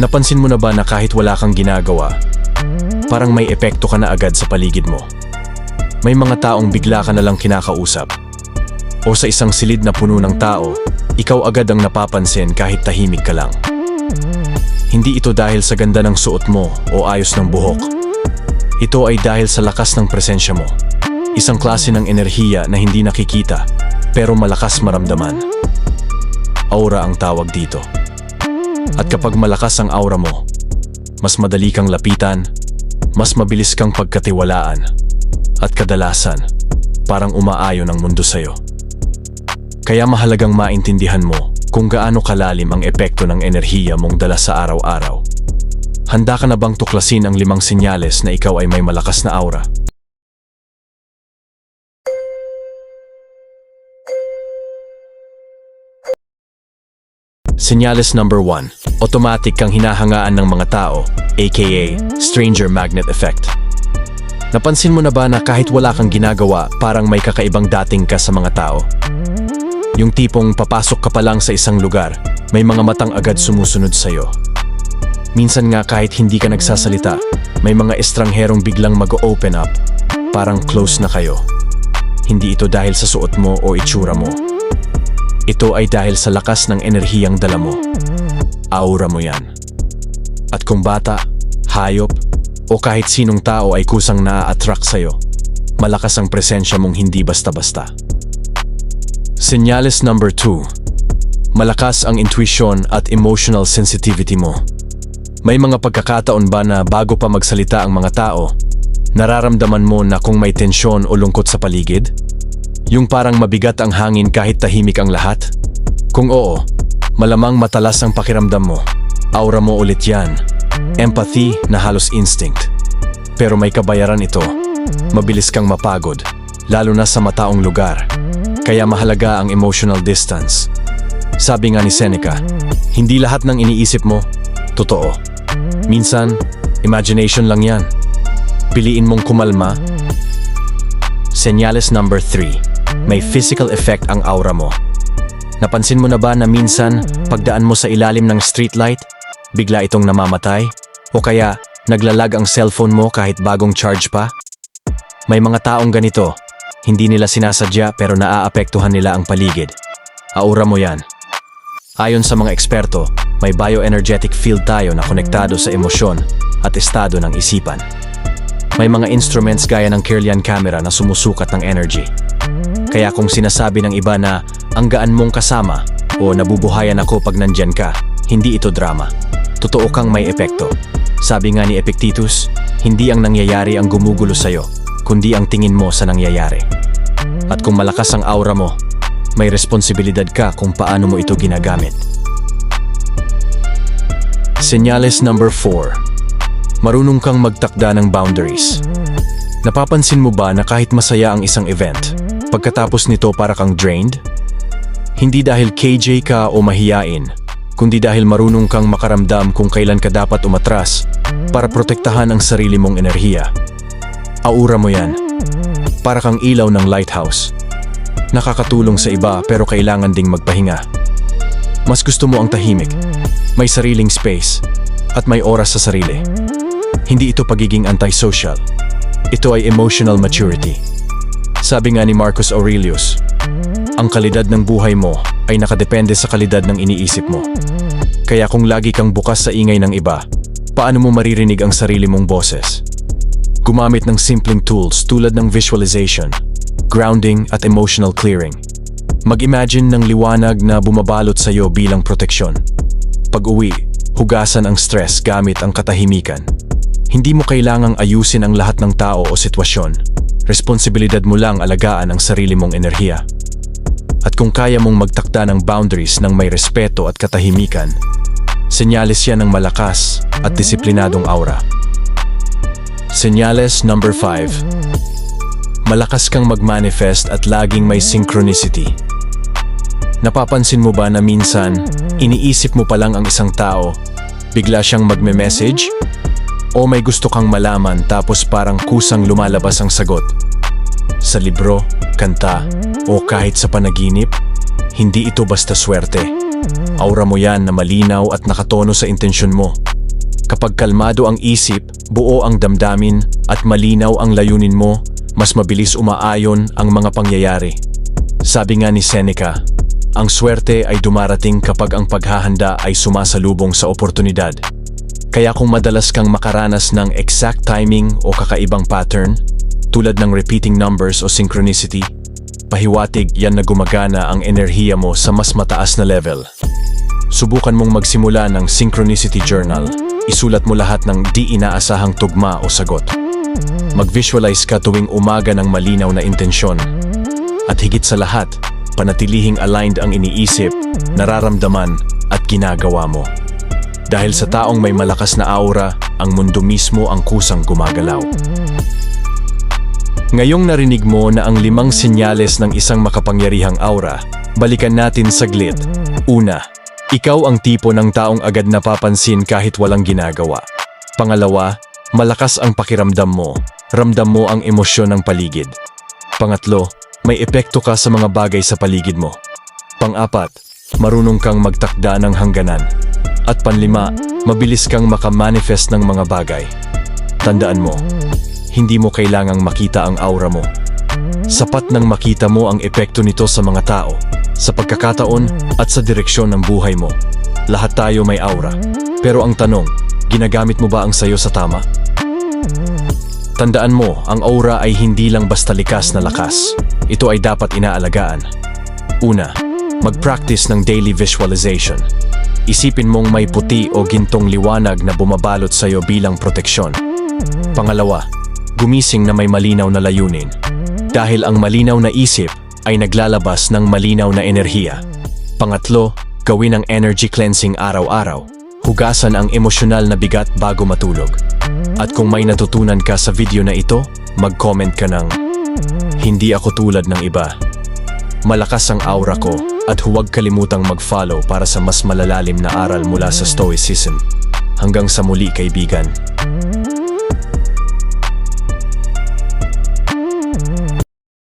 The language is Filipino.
Napansin mo na ba na kahit wala kang ginagawa, parang may epekto ka na agad sa paligid mo? May mga taong bigla ka na lang kinakausap. O sa isang silid na puno ng tao, ikaw agad ang napapansin kahit tahimik ka lang. Hindi ito dahil sa ganda ng suot mo o ayos ng buhok. Ito ay dahil sa lakas ng presensya mo. Isang klase ng enerhiya na hindi nakikita pero malakas maramdaman. Aura ang tawag dito. At kapag malakas ang aura mo, mas madali kang lapitan, mas mabilis kang pagkatiwalaan, at kadalasan, parang umaayon ang mundo sa'yo. Kaya mahalagang maintindihan mo kung gaano kalalim ang epekto ng enerhiya mong dala sa araw-araw. Handa ka na bang tuklasin ang limang senyales na ikaw ay may malakas na aura? Senyales number 1. Automatic kang hinahangaan ng mga tao, aka Stranger Magnet Effect. Napansin mo na ba na kahit wala kang ginagawa, parang may kakaibang dating ka sa mga tao? Yung tipong papasok ka pa lang sa isang lugar, may mga matang agad sumusunod sa'yo. Minsan nga kahit hindi ka nagsasalita, may mga estrangherong biglang mag-open up, parang close na kayo. Hindi ito dahil sa suot mo o itsura mo. Ito ay dahil sa lakas ng enerhiyang dala mo. Aura mo yan. At kung bata, hayop, o kahit sinong tao ay kusang naa-attract sa'yo, malakas ang presensya mong hindi basta-basta. Senyales number 2. Malakas ang intuition at emotional sensitivity mo. May mga pagkakataon ba na bago pa magsalita ang mga tao, nararamdaman mo na kung may tensyon o lungkot sa paligid? Yung parang mabigat ang hangin kahit tahimik ang lahat? Kung oo, malamang matalas ang pakiramdam mo. Aura mo ulit yan. Empathy na halos instinct. Pero may kabayaran ito. Mabilis kang mapagod, lalo na sa mataong lugar. Kaya mahalaga ang emotional distance. Sabi nga ni Seneca, hindi lahat ng iniisip mo, totoo. Minsan, imagination lang yan. Piliin mong kumalma. Senyales number 3. May physical effect ang aura mo. Napansin mo na ba na minsan, pagdaan mo sa ilalim ng streetlight, bigla itong namamatay? O kaya, naglalag ang cellphone mo kahit bagong charge pa? May mga taong ganito, hindi nila sinasadya pero naaapektuhan nila ang paligid. Aura mo yan. Ayon sa mga eksperto, may bioenergetic field tayo na konektado sa emosyon at estado ng isipan. May mga instruments gaya ng Kirlian camera na sumusukat ng energy. Kaya kung sinasabi ng iba na ang gaan mong kasama o nabubuhayan ako pag nandyan ka, hindi ito drama. Totoo kang may epekto. Sabi nga ni Epictetus, hindi ang nangyayari ang gumugulo sa'yo, kundi ang tingin mo sa nangyayari. At kung malakas ang aura mo, may responsibilidad ka kung paano mo ito ginagamit. Senyales number 4. Marunong kang magtakda ng boundaries. Napapansin mo ba na kahit masaya ang isang event, pagkatapos nito para kang drained? Hindi dahil KJ ka o mahiyain, kundi dahil marunong kang makaramdam kung kailan ka dapat umatras para protektahan ang sarili mong enerhiya. Aura mo yan. Para kang ilaw ng lighthouse. Nakakatulong sa iba pero kailangan ding magpahinga. Mas gusto mo ang tahimik, may sariling space, at may oras sa sarili. Hindi ito pagiging antisocial. Ito ay emotional maturity. Sabi nga ni Marcus Aurelius, ang kalidad ng buhay mo ay nakadepende sa kalidad ng iniisip mo. Kaya kung lagi kang bukas sa ingay ng iba, paano mo maririnig ang sarili mong boses? Gumamit ng simpleng tools tulad ng visualization, grounding at emotional clearing. Mag-imagine ng liwanag na bumabalot sa iyo bilang proteksyon. Pag-uwi, hugasan ang stress gamit ang katahimikan. Hindi mo kailangang ayusin ang lahat ng tao o sitwasyon. Responsibilidad mo lang alagaan ang sarili mong enerhiya. At kung kaya mong magtakda ng boundaries ng may respeto at katahimikan, senyales yan ng malakas at disiplinadong aura. Senyales number 5. Malakas kang mag-manifest at laging may synchronicity. Napapansin mo ba na minsan, iniisip mo pa lang ang isang tao, bigla siyang magme-message? O may gusto kang malaman tapos parang kusang lumalabas ang sagot? Sa libro, kanta, o kahit sa panaginip, hindi ito basta swerte. Aura mo yan na malinaw at nakatono sa intensyon mo. Kapag kalmado ang isip, buo ang damdamin at malinaw ang layunin mo, mas mabilis umaayon ang mga pangyayari. Sabi nga ni Seneca, ang swerte ay dumarating kapag ang paghahanda ay sumasalubong sa oportunidad. Kaya kung madalas kang makaranas ng exact timing o kakaibang pattern, tulad ng repeating numbers o synchronicity, pahiwatig yan na gumagana ang enerhiya mo sa mas mataas na level. Subukan mong magsimula ng synchronicity journal. Isulat mo lahat ng di inaasahang tugma o sagot. Mag-visualize ka tuwing umaga ng malinaw na intensyon. At higit sa lahat, panatilihing aligned ang iniisip, nararamdaman at ginagawa mo. Dahil sa taong may malakas na aura, ang mundo mismo ang kusang gumagalaw. Ngayong narinig mo na ang limang senyales ng isang makapangyarihang aura, balikan natin saglit. Una, ikaw ang tipo ng taong agad napapansin kahit walang ginagawa. Pangalawa, malakas ang pakiramdam mo. Ramdam mo ang emosyon ng paligid. Pangatlo, may epekto ka sa mga bagay sa paligid mo. Pang-apat, marunong kang magtakda ng hangganan. At panlima, mabilis kang makamanifest ng mga bagay. Tandaan mo, hindi mo kailangang makita ang aura mo. Sapat nang makita mo ang epekto nito sa mga tao, sa pagkakataon at sa direksyon ng buhay mo. Lahat tayo may aura. Pero ang tanong, ginagamit mo ba ang sayo sa tama? Tandaan mo, ang aura ay hindi lang basta likas na lakas. Ito ay dapat inaalagaan. Una, mag-practice ng daily visualization. Isipin mong may puti o gintong liwanag na bumabalot sa'yo bilang proteksyon. Pangalawa, gumising na may malinaw na layunin. Dahil ang malinaw na isip ay naglalabas ng malinaw na enerhiya. Pangatlo, gawin ang energy cleansing araw-araw. Hugasan ang emosyonal na bigat bago matulog. At kung may natutunan ka sa video na ito, mag-comment ka ng Hindi ako tulad ng iba. Malakas ang aura ko at huwag kalimutang mag-follow para sa mas malalalim na aral mula sa Stoicism. Hanggang sa muli kaibigan.